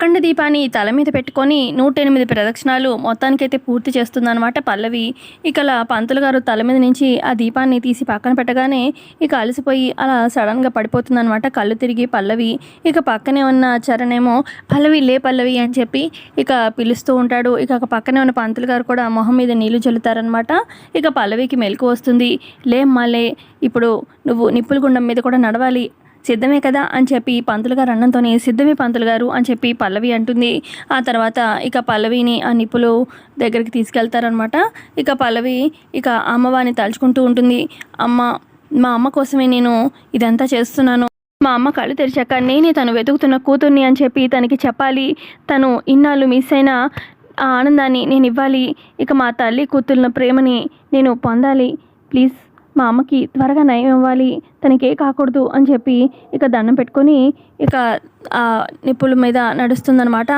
అఖండ దీపాన్ని తల మీద పెట్టుకొని నూట ఎనిమిది ప్రదక్షిణాలు మొత్తానికైతే పూర్తి చేస్తుందన్నమాట పల్లవి. ఇక అలా పంతులు గారు తల మీద నుంచి ఆ దీపాన్ని తీసి పక్కన పెట్టగానే ఇక అలసిపోయి అలా సడన్గా పడిపోతుందన్నమాట కళ్ళు తిరిగి పల్లవి. ఇక పక్కనే ఉన్న చరణేమో పల్లవి లే పల్లవి అని చెప్పి ఇక పిలుస్తూ ఉంటాడు. ఇక పక్కనే ఉన్న పంతులు గారు కూడా మొహం మీద నీళ్ళు చల్లుతారనమాట ఇక పల్లవికి మెలకు వస్తుంది లేమ్మా లే ఇప్పుడు నువ్వు నిప్పుల గుండం మీద కూడా నడవాలి. సిద్ధమే కదా అని చెప్పి పంతులు గారు అన్నంతోనే సిద్ధమే పంతులు గారు అని చెప్పి పల్లవి అంటుంది. ఆ తర్వాత ఇక పల్లవిని ఆ నిప్పులు దగ్గరికి తీసుకెళ్తారనమాట ఇక పల్లవి ఇక అమ్మవారిని తలుచుకుంటూ ఉంటుంది. అమ్మ మా అమ్మ కోసమే నేను ఇదంతా చేస్తున్నాను. మా అమ్మ కళ్ళు తెరిచాక నేనే తను వెతుకుతున్న కూతుర్ని అని చెప్పి తనకి చెప్పాలి. తను ఇన్నాళ్ళు మిస్ అయిన ఆ ఆనందాన్ని నేను ఇవ్వాలి. ఇక మా తల్లి కూతుర్ల ప్రేమని నేను పొందాలి. ప్లీజ్. మా అమ్మకి త్వరగా నయం ఇవ్వాలి తనకే కాకూడదు అని చెప్పి ఇక దండం పెట్టుకొని ఇక ఆ నిప్పుల మీద నడుస్తుందనమాట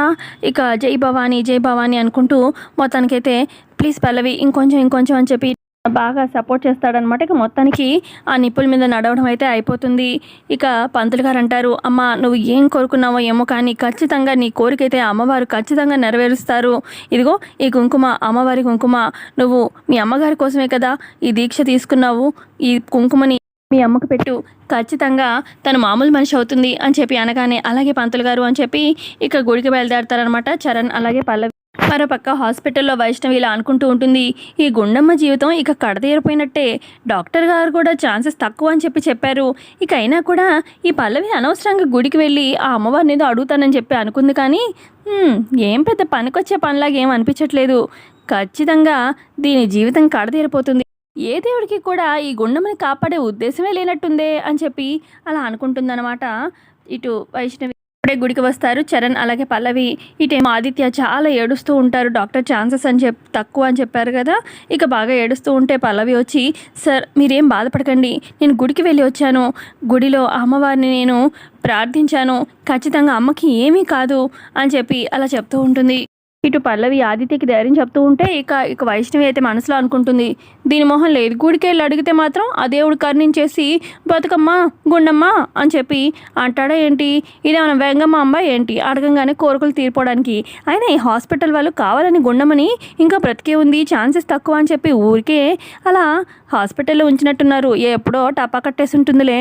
ఇక జై భవాని జై భవానీ అనుకుంటూ మొత్తానికైతే ప్లీజ్ పల్లవి ఇంకొంచెం ఇంకొంచెం అని చెప్పి బాగా సపోర్ట్ చేస్తాడనమాట ఇక మొత్తానికి ఆ నిప్పుల మీద నడవడం అయితే అయిపోతుంది. ఇక పంతులు గారు అంటారు అమ్మ నువ్వు ఏం కోరుకున్నావో ఏమో కానీ ఖచ్చితంగా నీ కోరికైతే అమ్మవారు ఖచ్చితంగా నెరవేరుస్తారు. ఇదిగో ఈ కుంకుమ అమ్మవారి కుంకుమ. నువ్వు మీ అమ్మగారి కోసమే కదా ఈ దీక్ష తీసుకున్నావు. ఈ కుంకుమని మీ అమ్మకు పెట్టు. ఖచ్చితంగా తను మామూలు మనిషి అవుతుంది అని చెప్పి అనగానే అలాగే పంతులు గారు అని చెప్పి ఇక గుడికి బయలుదేరతారనమాట చరణ్ అలాగే పల్లవి మరోపక్క హాస్పిటల్లో వైష్ణవి ఇలా అనుకుంటూ ఉంటుంది ఈ గుండమ్మ జీవితం ఇక కడతీరిపోయినట్టే. డాక్టర్ గారు కూడా ఛాన్సెస్ తక్కువ అని చెప్పి చెప్పారు. ఇక అయినా కూడా ఈ పల్లవి అనవసరంగా గుడికి వెళ్ళి ఆ అమ్మవారిని ఏదో అడుగుతానని చెప్పి అనుకుంది కానీ ఏం పెద్ద పనికొచ్చే పనిలాగా ఏం అనిపించట్లేదు. ఖచ్చితంగా దీని జీవితం కడతీరిపోతుంది. ఏ దేవుడికి కూడా ఈ గుండమ్మని కాపాడే ఉద్దేశమే లేనట్టుందే అని చెప్పి అలా అనుకుంటుందన్నమాట ఇటు వైష్ణవి. అప్పుడే గుడికి వస్తారు. చరణ్ అలాగే పల్లవి ఇటేమో ఆదిత్య చాలా ఏడుస్తూ ఉంటారు. డాక్టర్ ఛాన్సెస్ అని చెప్ తక్కువ అని చెప్పారు కదా. ఇక బాగా ఏడుస్తూ ఉంటే పల్లవి వచ్చి సార్ మీరేం బాధపడకండి. నేను గుడికి వెళ్ళి వచ్చాను. గుడిలో అమ్మవారిని నేను ప్రార్థించాను. ఖచ్చితంగా అమ్మకి ఏమీ కాదు అని చెప్పి అలా చెప్తూ ఉంటుంది. ఇటు పల్లవి ఆదిత్యకి ధైర్యం చెప్తూ ఉంటే ఇక ఇక వైష్ణవి అయితే మనసులో అనుకుంటుంది దీని మొహం లేదు గుడికి వెళ్ళి అడిగితే మాత్రం ఆ దేవుడు కర్ణించేసి బతుకమ్మ గుండమ్మ అని చెప్పి అంటాడా ఏంటి? ఇదేమన్నా వెంగమ్మ అమ్మ ఏంటి అడగంగానే కోరికలు తీరిపోవడానికి. అయినా ఈ హాస్పిటల్ వాళ్ళు కావాలని గుండమ్మని ఇంకా బ్రతికే ఉంది ఛాన్సెస్ తక్కువ అని చెప్పి ఊరికే అలా హాస్పిటల్లో ఉంచినట్టున్నారు. ఎప్పుడో టపా కట్టేసి ఉంటుందిలే.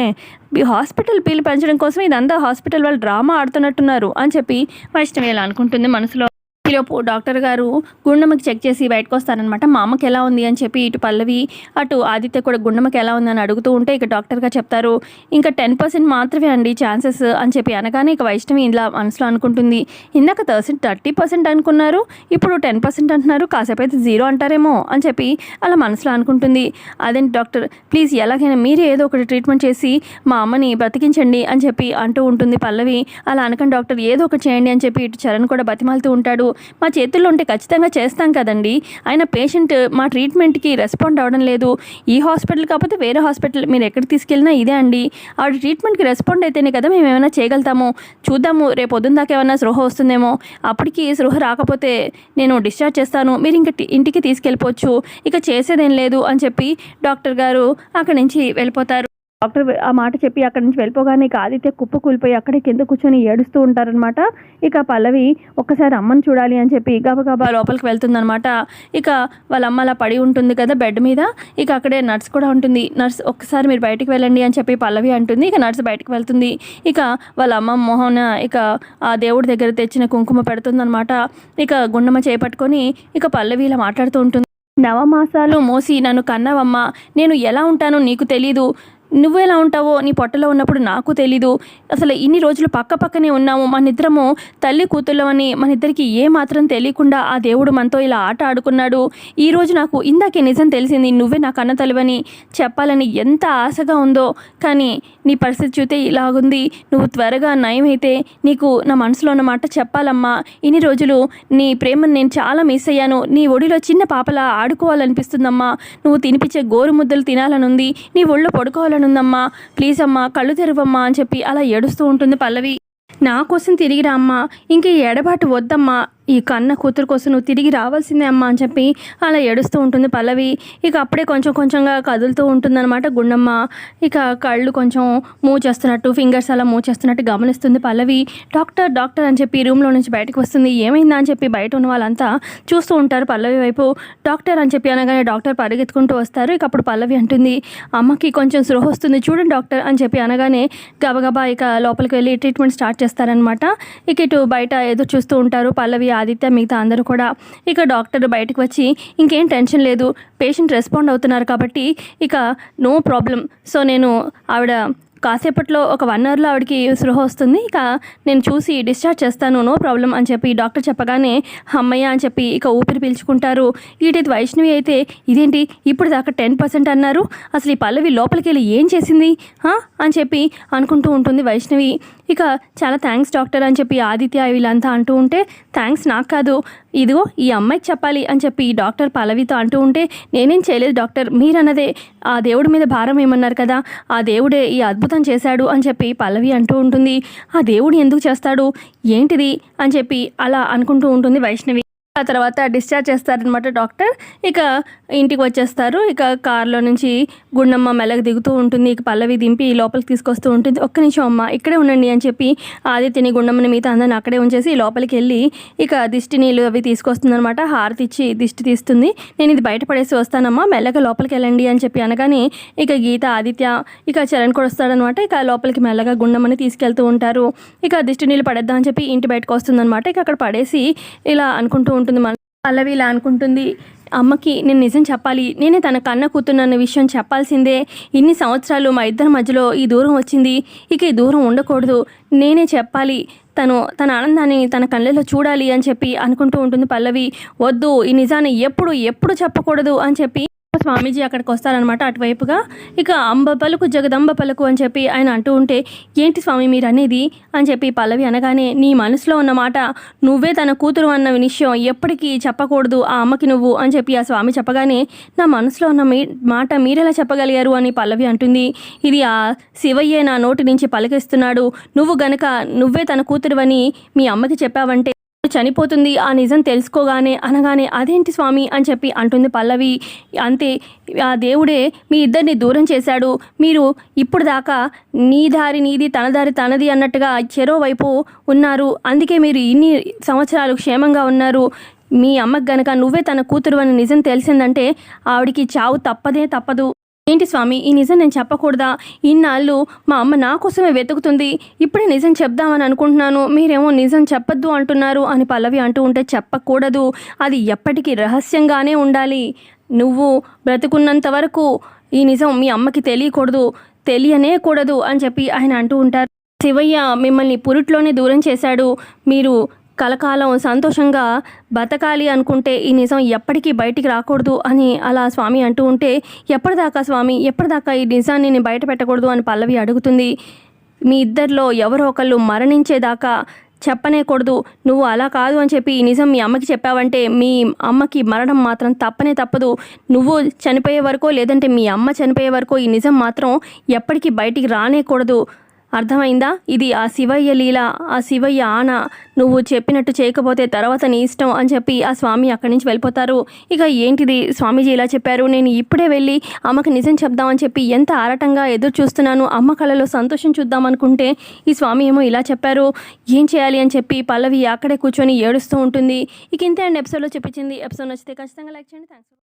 ఈ హాస్పిటల్ బిల్లు పెంచడం కోసం ఇదంతా హాస్పిటల్ వాళ్ళు డ్రామా ఆడుతున్నట్టున్నారు అని చెప్పి వైష్ణవి ఇలా అనుకుంటుంది మనసులో. ఈలోపు డాక్టర్ గారు గుండెమ్మకి చెక్ చేసి బయటకు వస్తారనమాట మా అమ్మకి ఎలా ఉంది? అని చెప్పి ఇటు పల్లవి అటు ఆదిత్య కూడా గుండెమ్మకి ఎలా ఉంది అని అడుగుతూ ఉంటే ఇక డాక్టర్ గారు చెప్తారు ఇంకా టెన్ పర్సెంట్ మాత్రమే అండి ఛాన్సెస్ అని చెప్పి అనగానే ఇక వైష్ణవి ఇలా మనసులో అనుకుంటుంది ఇందాక థర్సెంట్ థర్టీ పర్సెంట్ అనుకున్నారు ఇప్పుడు టెన్ పర్సెంట్ అంటున్నారు కాసేపు అయితే జీరో అంటారేమో అని చెప్పి అలా మనసులో అనుకుంటుంది. అదేంటి డాక్టర్ ప్లీజ్ ఎలాగైనా మీరే ఏదో ఒకటి ట్రీట్మెంట్ చేసి మా అమ్మని బ్రతికించండి అని చెప్పి అంటూ ఉంటుంది పల్లవి. అలా అనకండి డాక్టర్ ఏదో ఒకటి చేయండి అని చెప్పి ఇటు చరణ్ కూడా బతిమాలుతూ ఉంటాడు. మా చేతుల్లో ఉంటే ఖచ్చితంగా చేస్తాం కదండి. అయినా పేషెంట్ మా ట్రీట్మెంట్కి రెస్పాండ్ అవ్వడం లేదు. ఈ హాస్పిటల్ కాకపోతే వేరే హాస్పిటల్ మీరు ఎక్కడికి తీసుకెళ్ళినా ఇదే అండి. ఆవిడ ట్రీట్మెంట్కి రెస్పాండ్ అయితేనే కదా మేము ఏమైనా చేయగలుగుతాము. చూద్దాము రేపు పొద్దున్న దాకా ఏమైనా సృహ వస్తుందేమో. అప్పటికి స్పృహ రాకపోతే నేను డిశ్చార్జ్ చేస్తాను. మీరు ఇంక ఇంటికి తీసుకెళ్ళిపోవచ్చు. ఇక చేసేదేం లేదు అని చెప్పి డాక్టర్ గారు అక్కడి నుంచి వెళ్ళిపోతారు. డాక్టర్ ఆ మాట చెప్పి అక్కడి నుంచి వెళ్ళిపోగానే ఇక ఆదిత్య కుప్ప కూలిపోయి అక్కడే కింద కూర్చొని ఏడుస్తూ ఉంటారనమాట ఇక పల్లవి ఒక్కసారి అమ్మని చూడాలి అని చెప్పి గబగబా లోపలికి వెళ్తుందనమాట ఇక వాళ్ళ అమ్మ అలా పడి ఉంటుంది కదా బెడ్ మీద. ఇక అక్కడే నర్స్ కూడా ఉంటుంది. నర్స్ ఒక్కసారి మీరు బయటికి వెళ్ళండి అని చెప్పి పల్లవి అంటుంది. ఇక నర్స్ బయటికి వెళ్తుంది. ఇక వాళ్ళ అమ్మ మొహన ఇక ఆ దేవుడి దగ్గర తెచ్చిన కుంకుమ పెడుతుందనమాట ఇక గుండమ్మ చేపట్టుకొని ఇక పల్లవి ఇలా మాట్లాడుతూ ఉంటుంది. నవమాసాలు మోసి నన్ను కన్నవమ్మ. నేను ఎలా ఉంటానో నీకు తెలీదు. నువ్వు ఎలా ఉంటావో నీ పొట్టలో ఉన్నప్పుడు నాకు తెలీదు. అసలు ఇన్ని రోజులు పక్క పక్కనే ఉన్నాము. మన ఇద్దరము తల్లి కూతుళ్ళమని మన ఇద్దరికి ఏ మాత్రం తెలియకుండా ఆ దేవుడు మనతో ఇలా ఆట ఆడుకున్నాడు. ఈ రోజు నాకు ఇందాకే నిజం తెలిసింది. నువ్వే నా కన్న తల్లివని చెప్పాలని ఎంత ఆశగా ఉందో. కానీ నీ పరిస్థితి చూస్తే ఇలాగుంది. నువ్వు త్వరగా నయమైతే నీకు నా మనసులో ఉన్న మాట చెప్పాలమ్మా. ఇన్ని రోజులు నీ ప్రేమను నేను చాలా మిస్ అయ్యాను. నీ ఒడిలో చిన్న పాపలా ఆడుకోవాలనిపిస్తుందమ్మా. నువ్వు తినిపించే గోరు ముద్దలు తినాలనుంది. నీ ఒళ్ళో పడుకోవాలనుందమ్మా ప్లీజ్ అమ్మా కళ్ళు తెరవమ్మా అని చెప్పి అలా ఏడుస్తూ ఉంటుంది పల్లవి. నా కోసం తిరిగి రామ్మా ఇంక ఎడబాటు వద్దమ్మా. ఈ కన్న కూతురు కోసం నువ్వు తిరిగి రావాల్సిందే అమ్మ అని చెప్పి అలా ఏడుస్తూ ఉంటుంది పల్లవి. ఇక అప్పుడే కొంచెం కొంచెంగా కదులుతూ ఉంటుందన్నమాట గుండమ్మ. ఇక కళ్ళు కొంచెం మూవ్ చేస్తున్నట్టు ఫింగర్స్ అలా మూవ్ చేస్తున్నట్టు గమనిస్తుంది పల్లవి. డాక్టర్ డాక్టర్ అని చెప్పి రూమ్లో నుంచి బయటకు వస్తుంది. ఏమైందా అని చెప్పి బయట ఉన్న వాళ్ళంతా చూస్తూ ఉంటారు పల్లవి వైపు. డాక్టర్ అని చెప్పి అనగానే డాక్టర్ పరిగెత్తుకుంటూ వస్తారు. ఇక అప్పుడు పల్లవి అంటుంది అమ్మకి కొంచెం స్పృహ వస్తుంది చూడండి డాక్టర్ అని చెప్పి అనగానే గబగబా ఇక లోపలికి వెళ్ళి ట్రీట్మెంట్ స్టార్ట్ చేస్తారనమాట ఇక ఇటు బయట ఎదురు చూస్తూ ఉంటారు పల్లవి. ఆదిత్య మిగతా అందరూ కూడా ఇక డాక్టర్ బయటకు వచ్చి ఇంకేం టెన్షన్ లేదు పేషెంట్ రెస్పాండ్ అవుతున్నారు కాబట్టి ఇక నో ప్రాబ్లం. సో నేను ఆవిడ కాసేపట్లో ఒక వన్ అవర్లో ఆవిడకి స్పృహ వస్తుంది. ఇక నేను చూసి డిశ్చార్జ్ చేస్తాను నో ప్రాబ్లం అని చెప్పి డాక్టర్ చెప్పగానే అమ్మయ్య అని చెప్పి ఇక ఊపిరి పీల్చుకుంటారు. ఈటి వైష్ణవి అయితే ఇదేంటి? ఇప్పుడు దాకా టెన్ పర్సెంట్ అన్నారు. అసలు ఈ పల్లవి లోపలికి వెళ్ళి ఏం చేసింది? అని చెప్పి అనుకుంటూ ఉంటుంది వైష్ణవి. ఇక చాలా థ్యాంక్స్ డాక్టర్ అని చెప్పి ఆదిత్య వీళ్ళంతా అంటూ ఉంటే థ్యాంక్స్ నాకు కాదు. ఇదిగో ఈ అమ్మాయికి చెప్పాలి అని చెప్పి డాక్టర్ పల్లవితో అంటూ ఉంటే నేనేం చేయలేదు డాక్టర్. మీరన్నదే. ఆ దేవుడి మీద భారం ఏమన్నారు కదా? ఆ దేవుడే ఈ అద్భుతం చేశాడు అని చెప్పి పల్లవి అంటూ ఉంటుంది. ఆ దేవుడు ఎందుకు చేస్తాడు? ఏంటిది? అని చెప్పి అలా అనుకుంటూ ఉంటుంది వైష్ణవి. ఆ తర్వాత డిశ్చార్జ్ చేస్తారనమాట డాక్టర్ ఇక ఇంటికి వచ్చేస్తారు. ఇక కార్లో నుంచి గుండమ్మ మెల్లగా దిగుతూ ఉంటుంది. ఇక పల్లవి దింపి లోపలికి తీసుకొస్తూ ఉంటుంది. ఒక్క నిమిషం అమ్మ ఇక్కడే ఉండండి అని చెప్పి ఆదిత్యని గుండమ్మని మిగతా అందరిని అక్కడే ఉంచేసి లోపలికి వెళ్ళి ఇక దిష్టి నీళ్ళు అవి తీసుకొస్తుందనమాట హారతి ఇచ్చి దిష్టి తీస్తుంది. నేను ఇది బయటపడేసి వస్తానమ్మా మెల్లగా లోపలికి వెళ్ళండి అని చెప్పి అనగానే ఇక గీత ఆదిత్య ఇక చరణ్ కూడా వస్తాడనమాట ఇక లోపలికి మెల్లగా గుండమ్మని తీసుకెళ్తూ ఉంటారు. ఇక దిష్టి నీళ్ళు పడేద్దాం అని చెప్పి ఇంటి బయటకు వస్తుందనమాట ఇక అక్కడ పడేసి ఇలా అనుకుంటూ ఉంటుంది మన పల్లవి ఇలా అనుకుంటుంది. అమ్మకి నేను నిజం చెప్పాలి నేనే తన కన్న కూతున్నన్న విషయం చెప్పాల్సిందే. ఇన్ని సంవత్సరాలు మా ఇద్దరి మధ్యలో ఈ దూరం వచ్చింది ఇక ఈ దూరం ఉండకూడదు. నేనే చెప్పాలి తను తన ఆనందాన్ని తన కళ్ళలో చూడాలి అని చెప్పి అనుకుంటూ ఉంటుంది పల్లవి. వద్దు ఈ నిజాన్ని ఎప్పుడు ఎప్పుడు చెప్పకూడదు అని చెప్పి స్వామీజీ అక్కడికి వస్తారనమాట అటువైపుగా. ఇక అంబ పలుకు జగదంబ పలుకు అని చెప్పి ఆయన అంటూ ఉంటే ఏంటి స్వామి మీరు అనేది అని చెప్పి పల్లవి అనగానే నీ మనసులో ఉన్న మాట నువ్వే తన కూతురు అన్న విషయం ఎప్పటికీ చెప్పకూడదు ఆ అమ్మకి నువ్వు అని చెప్పి ఆ స్వామి చెప్పగానే నా మనసులో ఉన్న మీ మాట మీరెలా చెప్పగలిగారు? అని పల్లవి అంటుంది. ఇది ఆ శివయ్యే నా నోటి నుంచి పలికిస్తున్నాడు. నువ్వు గనక నువ్వే తన కూతురువని మీ అమ్మకి చెప్పావంటే చనిపోతుంది. ఆ నిజం తెలుసుకోగానే అనగానే అదేంటి స్వామి అని చెప్పి అంటుంది పల్లవి. అంతే ఆ దేవుడే మీ ఇద్దరిని దూరం చేశాడు. మీరు ఇప్పుడు దాకా నీ దారి నీది తన దారి తనది అన్నట్టుగా చెరో వైపు ఉన్నారు. అందుకే మీరు ఇన్ని సంవత్సరాలు క్షేమంగా ఉన్నారు. మీ అమ్మకు గనక నువ్వే తన కూతురు అని నిజం తెలిసిందంటే ఆవిడికి చావు తప్పదే తప్పదు. ఏంటి స్వామి ఈ నిజం నేను చెప్పకూడదా? ఇన్నాళ్ళు మా అమ్మ నా కోసమే వెతుకుతుంది. ఇప్పుడే నిజం చెప్దామని అనుకుంటున్నాను. మీరేమో నిజం చెప్పొద్దు అంటున్నారు అని పల్లవి అంటూ ఉంటే చెప్పకూడదు. అది ఎప్పటికీ రహస్యంగానే ఉండాలి. నువ్వు బ్రతుకున్నంత వరకు ఈ నిజం మీ అమ్మకి తెలియకూడదు. తెలియనే కూడదు అని చెప్పి ఆయన అంటూ ఉంటారు. శివయ్య మిమ్మల్ని పురిట్లోనే దూరం చేశాడు. మీరు కలకాలం సంతోషంగా బతకాలి అనుకుంటే ఈ నిజం ఎప్పటికీ బయటికి రాకూడదు అని అలా స్వామి అంటూ ఉంటే ఎప్పటిదాకా స్వామి ఎప్పటిదాకా ఈ నిజాన్ని నేను బయట పెట్టకూడదు అని పల్లవి అడుగుతుంది. మీ ఇద్దరిలో ఎవరో ఒకళ్ళు మరణించేదాకా చెప్పనేకూడదు. నువ్వు అలా కాదు అని చెప్పి ఈ నిజం మీ అమ్మకి చెప్పావంటే మీ అమ్మకి మరణం మాత్రం తప్పనే తప్పదు. నువ్వు చనిపోయే వరకు లేదంటే మీ అమ్మ చనిపోయే వరకు ఈ నిజం మాత్రం ఎప్పటికీ బయటికి రానేకూడదు. అర్థమైందా? ఇది ఆ శివయ్య లీల ఆ శివయ్య ఆన. నువ్వు చెప్పినట్టు చేయకపోతే తర్వాత నీ ఇష్టం అని చెప్పి ఆ స్వామి అక్కడి నుంచి వెళ్ళిపోతారు. ఇక ఏంటిది? స్వామీజీ ఇలా చెప్పారు. నేను ఇప్పుడే వెళ్ళి అమ్మకి నిజం చెప్దామని చెప్పి ఎంత ఆరాటంగా ఎదురు చూస్తున్నాను అమ్మ కళలో సంతోషం చూద్దాం అనుకుంటే ఈ స్వామి ఏమో ఇలా చెప్పారు. ఏం చేయాలి అని చెప్పి పల్లవి అక్కడే కూర్చొని ఏడుస్తూ ఉంటుంది. ఇక ఇంతే అండి ఎపిసోడ్లో చెప్పించింది ఎపిసోడ్ నచ్చితే ఖచ్చితంగా లైక్ చేయండి. థ్యాంక్స్